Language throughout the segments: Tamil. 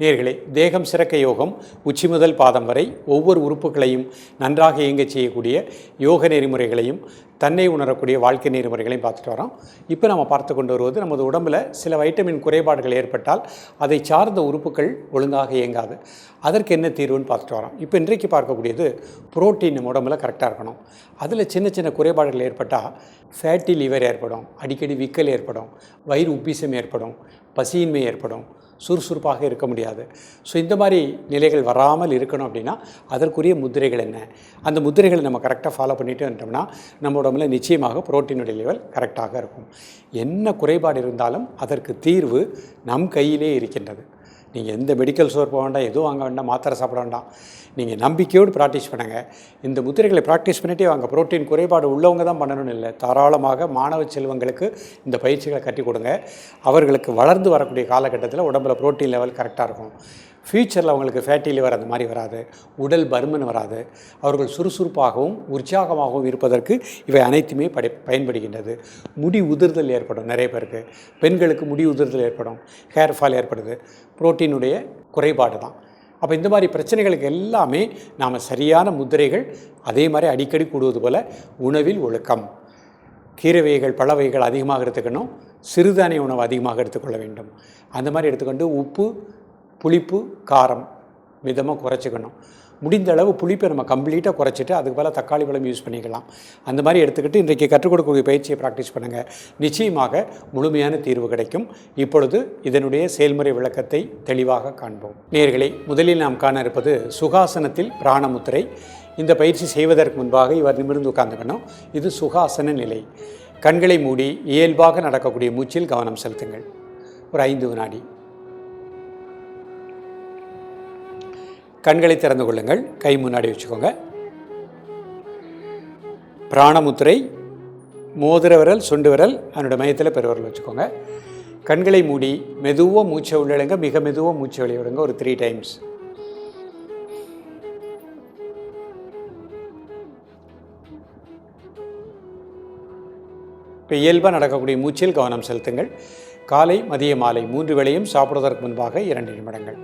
நேர்களே தேகம் சிறக்க யோகம் உச்சி முதல் பாதம் வரை ஒவ்வொரு உறுப்புகளையும் நன்றாக இயங்கச் செய்யக்கூடிய யோக நெறிமுறைகளையும் தன்னை உணரக்கூடிய வாழ்க்கை நெறிமுறைகளையும் பார்த்துட்டு வரோம். இப்போ நம்ம பார்த்து கொண்டு வருவது நமது உடம்பில் சில வைட்டமின் குறைபாடுகள் ஏற்பட்டால் அதை சார்ந்த உறுப்புகள் ஒழுங்காக இயங்காது. அதற்கு என்ன தீர்வுன்னு பார்த்துட்டு வரோம். இப்போ இன்றைக்கு பார்க்கக்கூடியது புரோட்டீன் நம்ம உடம்புல கரெக்டாக இருக்கணும். அதில் சின்ன சின்ன குறைபாடுகள் ஏற்பட்டால் ஃபேட்டி லிவர் ஏற்படும் அடிக்கடி விக்கல் ஏற்படும் வயிறு உப்பிசம் ஏற்படும் பசியின்மை ஏற்படும் சுறுசுறுப்பாக இருக்க முடியாது. ஸோ இந்த மாதிரி நிலைகள் வராமல் இருக்கணும் அப்படின்னா அதற்குரிய முத்திரைகள் என்ன? அந்த முத்திரைகளை நம்ம கரெக்டாக ஃபாலோ பண்ணிட்டு வந்துட்டோம்னா நம்ம உடம்புல நிச்சயமாக புரோட்டீனுடைய லெவல் கரெக்டாக இருக்கும். என்ன குறைபாடு இருந்தாலும் அதற்கு தீர்வு நம் கையிலே இருக்கின்றது. நீங்கள் எந்த மெடிக்கல் ஸ்டோர் போக வேண்டாம் எதுவும் வாங்க வேண்டாம் மாத்திரை சாப்பிட வேண்டாம். நீங்கள் நம்பிக்கையோடு ப்ராக்டிஸ் பண்ணுங்கள் இந்த முத்திரைகளை ப்ராக்டிஸ் பண்ணிட்டே வாங்க. ப்ரோட்டீன் குறைபாடு உள்ளவங்க தான் பண்ணணும்னு இல்லை. தாராளமாக மாணவ செல்வங்களுக்கு இந்த பயிற்சிகளை கட்டி கொடுங்க. அவர்களுக்கு வளர்ந்து வரக்கூடிய காலகட்டத்தில் உடம்பில் புரோட்டீன் லெவல் கரெக்டாக இருக்கும். ஃப்யூச்சரில் அவங்களுக்கு ஃபேட்டி லிவர் அந்த மாதிரி வராது. உடல் பருமன் வராது. அவர்கள் சுறுசுறுப்பாகவும் உற்சாகமாகவும் இருப்பதற்கு இவை அனைத்துமே படை பயன்படுகின்றது. முடி உதிர்தல் ஏற்படும் நிறைய பேருக்கு. பெண்களுக்கு முடி உதிர்தல் ஏற்படும். ஹேர் ஃபால் ஏற்படுது. புரோட்டீனுடைய குறைபாடு தான். அப்போ இந்த மாதிரி பிரச்சனைகளுக்கு எல்லாமே நாம் சரியான முத்திரைகள் அதே மாதிரி அடிக்கடி கூடுவது போல் உணவில் ஒழுக்கம். கீரை வகைகள் பழ வகைகள் அதிகமாக எடுத்துக்கணும். சிறுதானிய உணவு அதிகமாக எடுத்துக்கொள்ள வேண்டும். அந்த மாதிரி எடுத்துக்கொண்டு உப்பு புளிப்பு காரம் மிதமாக குறைச்சிக்கணும். முடிந்த அளவு புளிப்பை நம்ம கம்ப்ளீட்டாக குறைச்சிட்டு அதுக்கு பதிலாக தக்காளி பழம் யூஸ் பண்ணிக்கலாம். அந்த மாதிரி எடுத்துக்கிட்டு இன்றைக்கு கற்றுக் கொடுக்கக்கூடிய பயிற்சியை ப்ராக்டிஸ் பண்ணுங்கள் நிச்சயமாக முழுமையான தீர்வு கிடைக்கும். இப்பொழுது இதனுடைய செயல்முறை விளக்கத்தை தெளிவாக காண்போம். நேர்களை முதலில் நாம் காண இருப்பது சுகாசனத்தில் பிராணமுத்திரை. இந்த பயிற்சி செய்வதற்கு முன்பாக இவர் நிமிர்ந்து உட்கார்ந்துக்கணும் இது சுகாசன நிலை. கண்களை மூடி இயல்பாக நடக்கக்கூடிய மூச்சில் கவனம் செலுத்துங்கள். ஒரு ஐந்து வினாடி. கண்களை திறந்து கொள்ளுங்கள். கை முன்னாடி வச்சுக்கோங்க. பிராணமுத்திரை மோதிர விரல் சுண்டு விரல் அதனோட மையத்தில் பெருவரல் வச்சுக்கோங்க. கண்களை மூடி மெதுவாக மூச்சை உள்ளிடுங்க மிக மெதுவாக மூச்சை வெளியிடுங்க ஒரு த்ரீ டைம்ஸ் இப்போ இயல்பாக நடக்கக்கூடிய மூச்சில் கவனம் செலுத்துங்கள். காலை மதிய மாலை மூன்று வேளையும் சாப்பிடுவதற்கு முன்பாக இரண்டு நிமிடங்கள்.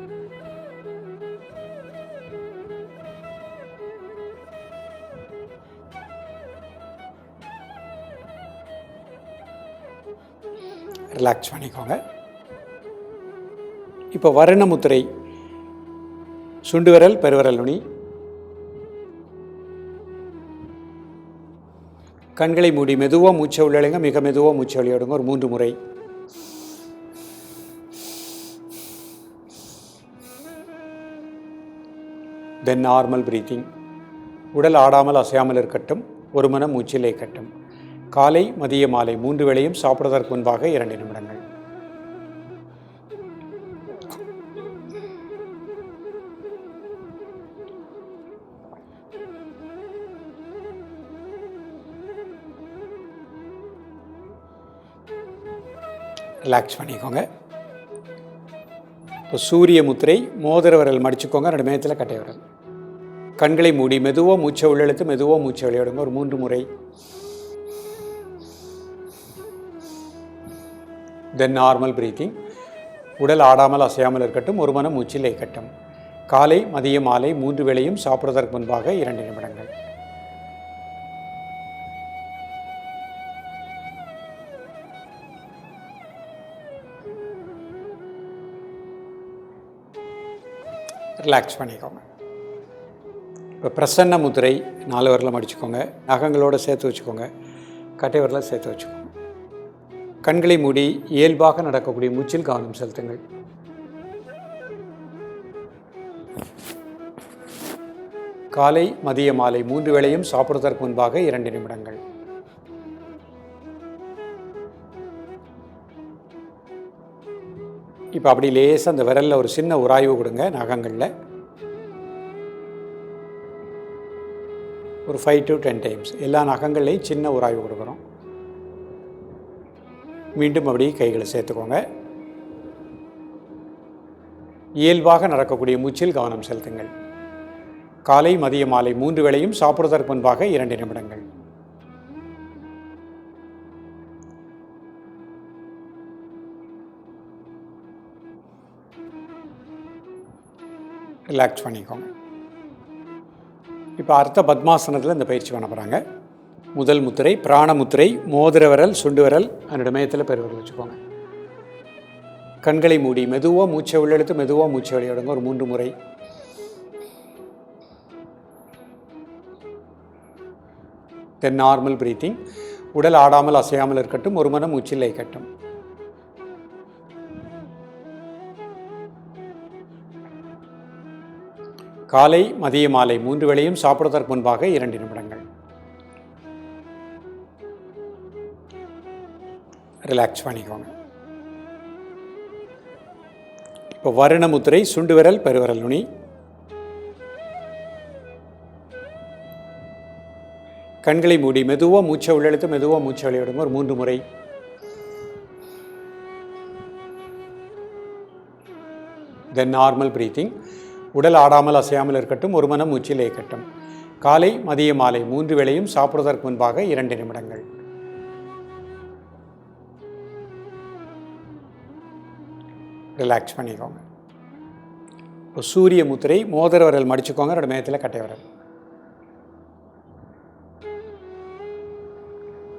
ரிலாக்ஸ் பண்ணிக்கோங்க. இப்போ வர்ணமுத்திரை சுண்டு விரல் பெருவிரல் நுனி. கண்களை மூடி மெதுவாக மூச்சை உள்ளிடுங்க மிக மெதுவாக மூச்சை வெளியிடுங்க ஒரு மூன்று முறை. தென் நார்மல் பிரீத்திங் உடல் ஆடாமல் அசையாமல் இருக்கட்டும் ஒரு மனம் மூச்சிலே கட்டும் காலை மதிய மாலை மூன்று வேளையும் சாப்பிடுவதற்கு முன்பாக இரண்டு நிமிடங்கள். ரிலாக்ஸ் பண்ணிக்கோங்க. இப்போ சூரிய முத்திரை மோதிர விரல் மடிச்சுக்கோங்க. ரெண்டு மேத்தில் கட்டை விரல். கண்களை மூடி மெதுவாக மூச்சை உள்ளெழுத்து மெதுவாக மூச்சை விளையாடுங்க. ஒரு மூன்று முறை. தென் நார்மல் பிரீத்திங் உடல் ஆடாமல் அசையாமல் இருக்கட்டும் ஒரு மனம் மூச்சில் கட்டும் காலை மதிய மாலை மூன்று வேளையும் சாப்பிடுவதற்கு முன்பாக இரண்டு நிமிடங்கள். ரிலாக்ஸ் பண்ணிக்கோங்க. இப்போ பிரசன்ன முத்திரை நாலு வரலாம் அடிச்சுக்கோங்க. நகங்களோடு சேர்த்து வச்சுக்கோங்க. கட்டை வரலாம் சேர்த்து வச்சுக்கோங்க. கண்களை மூடி இயல்பாக நடக்கக்கூடிய மூச்சில் கவனம் செலுத்துங்கள். காலை மதிய மாலை மூன்று வேளையும் சாப்பிடுவதற்கு முன்பாக இரண்டு நிமிடங்கள். இப்போ அப்படி லேசாக அந்த விரலில் ஒரு சின்ன உராய்வு கொடுங்க நகங்களில். ஒரு ஃபைவ் டு டென் டைம்ஸ் எல்லா நகங்கள்லையும் சின்ன உராய்வு கொடுக்குறோம். மீண்டும் அப்படியே கைகளை சேர்த்துக்கோங்க. இயல்பாக நடக்கக்கூடிய மூச்சில் கவனம் செலுத்துங்கள். காலை மதிய மாலை மூன்று வேளையும் சாப்பிடுவதற்கு முன்பாக இரண்டு நிமிடங்கள். ரிலாக்ஸ் பண்ணிக்கோங்க. இப்போ அர்த்த பத்மாசனத்தில் இந்த பயிற்சி பண்ண போகிறாங்க முதல் முத்திரை பிராணமுத்திரை மோதிரவரல் மோதிர விரல் சுண்டு விரல் அதனோட மையத்தில் பெருவிரல் வச்சுக்கோங்க. கண்களை மூடி மெதுவாக மூச்சை உள்ளெடுத்து மெதுவாக மூச்சை வெளியிடுங்க ஒரு மூன்று முறை. தென் நார்மல் பிரீத்திங் உடல் ஆடாமல் அசையாமல் இருக்கட்டும். ஒரு மனம் மூச்சில்லை கட்டும் காலை மதிய மாலை மூன்று வேளையும் சாப்பிடுவதற்கு முன்பாக இரண்டு நிமிடங்கள். ரிலாக்ஸ் பண்ணிக்கோங்க. இப்போ வருணமுத்திரை சுண்டு விரல் பெருவிரல் நுனி கண்களை மூடி மெதுவாக மூச்சை உள்ளெழுத்து மெதுவாக மூச்சை வெளியிடுங்க. ஒரு மூன்று முறை. தென் நார்மல் பிரீத்திங் உடல் ஆடாமல் அசையாமல் இருக்கட்டும் ஒரு மனம் மூச்சில் இயக்கட்டும். காலை மதிய மாலை மூன்று வேளையும் சாப்பிடுவதற்கு முன்பாக இரண்டு நிமிடங்கள். ரிலாக்ஸ் பண்ணிக்கோங்க. இப்போ சூரிய முத்திரை மோதிர விரல் மடிச்சுக்கோங்க ரெண்டு மேயத்தில் கட்டை விரல்.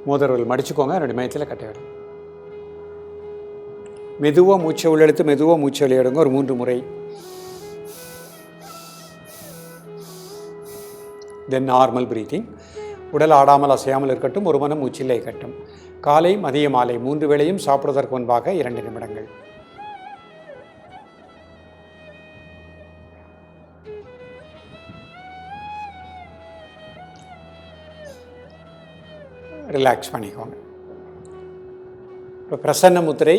மோதிர விரல் மடிச்சுக்கோங்க ரெண்டு மேயத்தில் கட்டை விரல். மெதுவாக மூச்சை உள்ளெடுத்து மெதுவாக மூச்சை வெளியிடுங்க ஒரு மூன்று முறை. தென் நார்மல் பிரீத்திங் உடல் ஆடாமல் அசையாமல் இருக்கட்டும் ஒரு மனம் மூச்சில்லை கட்டும் காலை மதிய மாலை மூன்று வேளையும் சாப்பிடுவதற்கு முன்பாக இரண்டு நிமிடங்கள். ரிலாக்ஸ் பண்ணிக்கோங்க. இப்போ பிரசன்ன முத்திரை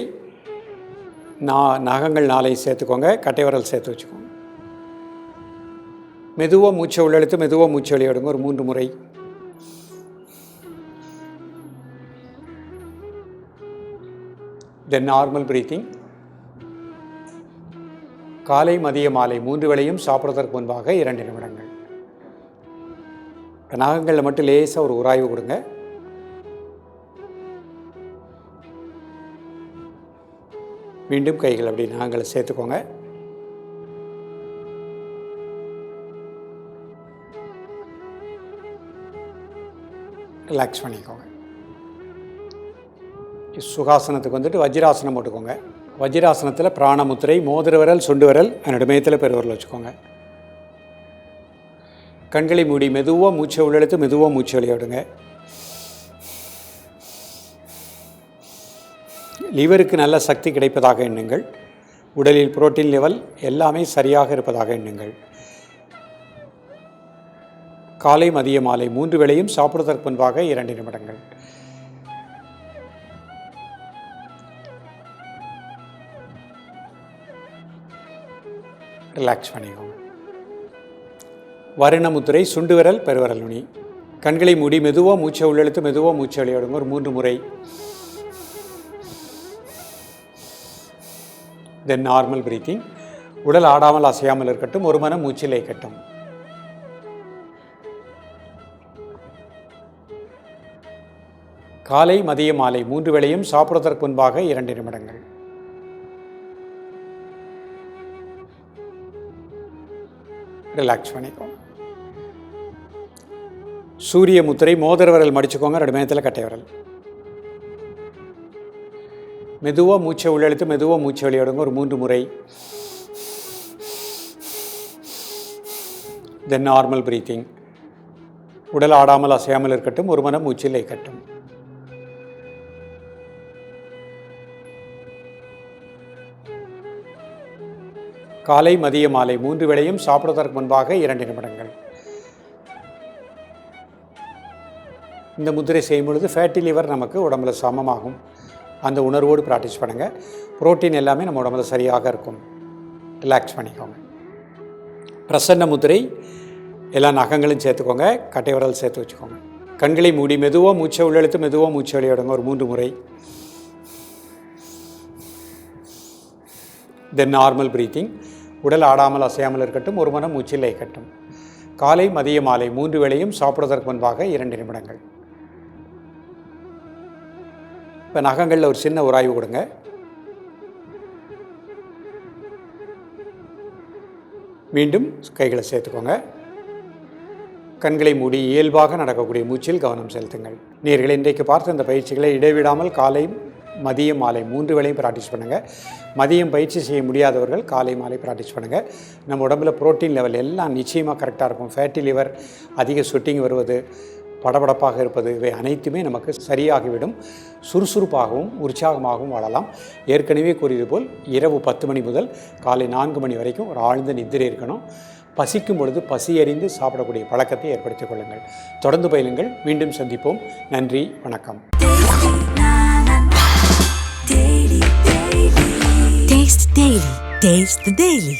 நா நகங்கள் நாளை சேர்த்துக்கோங்க கட்டைவரல் சேர்த்து வச்சுக்கோங்க. மெதுவாக மூச்சை உள்ளெழுத்து மெதுவாக மூச்சை வெளியிடுங்க ஒரு மூன்று முறை. தென் நார்மல் பிரீத்திங் காலை மதிய மாலை மூன்று வேளையும் சாப்பிட்றதற்கு முன்பாக இரண்டு நிமிடங்கள். நாகங்களில் மட்டும் லேசாக ஒரு உராய்வு கொடுங்க. மீண்டும் கைகள் அப்படி நாங்களை சேர்த்துக்கோங்க. ரிலாக்ஸ் பண்ணிக்கோங்க. சுகாசனத்துக்கு வந்துட்டு வஜ்ராசனம் போட்டுக்கோங்க. வஜ்ராசனத்தில் பிராணமுத்திரை மோதிர விரல் சுண்டு விரல் வச்சுக்கோங்க. கண்களை மூடி மெதுவாக மூச்சை உள்ளெழுத்து மெதுவாக மூச்சு விளையாடுங்க லிவருக்கு நல்ல சக்தி கிடைப்பதாக எண்ணுங்கள். உடலில் புரோட்டீன் லெவல் எல்லாமே சரியாக இருப்பதாக எண்ணுங்கள். காலை மதிய மாலை மூன்று வேளையும் சாப்பிடுவதற்கு முன்பாக இரண்டு நிமிடங்கள். ரிலாக்ஸ் பண்ணிக்கோங்க. வருணமுத்திரை சுண்டுவிரல் பெருவரல் நுனி. கண்களை மூடி மெதுவாக மூச்சை உள்ளெழுத்து மெதுவாக மூச்சை விளையாடுங்க ஒரு மூன்று முறை. தென் நார்மல் பிரீத்திங் உடல் ஆடாமல் அசையாமல் இருக்கட்டும் ஒரு மனம் மூச்சிலே கட்டும் காலை மதிய மாலை மூன்று வேளையும் சாப்பிடுவதற்கு முன்பாக இரண்டு நிமிடங்கள். ரிலாக்ஸ் பண்ணிக்கோங்க. சூரிய முத்திரை மோதிர விரல் மடிச்சுக்கோங்க ரெண்டு மேத்தில் கட்டை விரல். மெதுவாக மூச்சை உள்ளெழுத்து மெதுவாக மூச்சை வெளியிடுங்க. ஒரு மூன்று முறை. தென் நார்மல் பிரீத்திங் உடல் ஆடாமல் அசையாமல் இருக்கட்டும் ஒரு மனம் மூச்சில் இருக்கட்டும் காலை மதிய மாலை மூன்று வேளையும் சாப்பிடுவதற்கு முன்பாக இரண்டு நிமிடங்கள். இந்த முதிரை செய்யும் பொழுது ஃபேட்டி லிவர் நமக்கு உடம்புல சமமாகும். அந்த உணர்வோடு ப்ராக்டிஸ் பண்ணுங்கள் ப்ரோட்டீன் எல்லாமே நம்ம உடம்புல சரியாக இருக்கும். ரிலாக்ஸ் பண்ணிக்கோங்க. பிரசன்ன முதிரை எல்லா நகங்களும் சேர்த்துக்கோங்க. கட்டை விரல் சேர்த்து வச்சுக்கோங்க. கண்களை மூடி மெதுவாக மூச்சை உள்ளெழுத்து மெதுவாக மூச்சை வெளியிடுங்க. ஒரு மூன்று முறை. தென் நார்மல் ப்ரீத்திங் உடல் ஆடாமல் அசையாமல் இருக்கட்டும். ஒரு மனம் மூச்சில் இயக்கட்டும். காலை மதிய மாலை மூன்று வேளையும் சாப்பிடுவதற்கு முன்பாக இரண்டு நிமிடங்கள். இப்போ நகங்களில் ஒரு சின்ன உராய்வு கொடுங்க. மீண்டும் கைகளை சேர்த்துக்கோங்க. கண்களை மூடி இயல்பாக நடக்கக்கூடிய மூச்சில் கவனம் செலுத்துங்கள். நீர்கள் இன்றைக்கு பார்த்த இந்த பயிற்சிகளை இடைவிடாமல் காலை மதியம் மாலை மூன்று வேளையும் ப்ராக்டிஸ் பண்ணுங்கள் மதியம் பயிற்சி செய்ய முடியாதவர்கள் காலை மாலை ப்ராக்டிஸ் பண்ணுங்கள் நம்ம உடம்புல புரோட்டீன் லெவல் எல்லாம் நிச்சயமாக கரெக்டாக இருக்கும். ஃபேட்டி லிவர் அதிக சுட்டிங் வருவது படபடப்பாக இருப்பது இவை அனைத்துமே நமக்கு சரியாகிவிடும். சுறுசுறுப்பாகவும் உற்சாகமாகவும் வாழலாம். ஏற்கனவே கூறியது போல் இரவு பத்து மணி முதல் காலை நான்கு மணி வரைக்கும் ஒரு ஆழ்ந்த நிதிரை இருக்கணும். பசிக்கும் பொழுது பசி அறிந்து சாப்பிடக்கூடிய பழக்கத்தை ஏற்படுத்திக் கொள்ளுங்கள். தொடர்ந்து பயிலுங்கள். மீண்டும் சந்திப்போம். நன்றி வணக்கம். Taste Daily. Taste the Daily.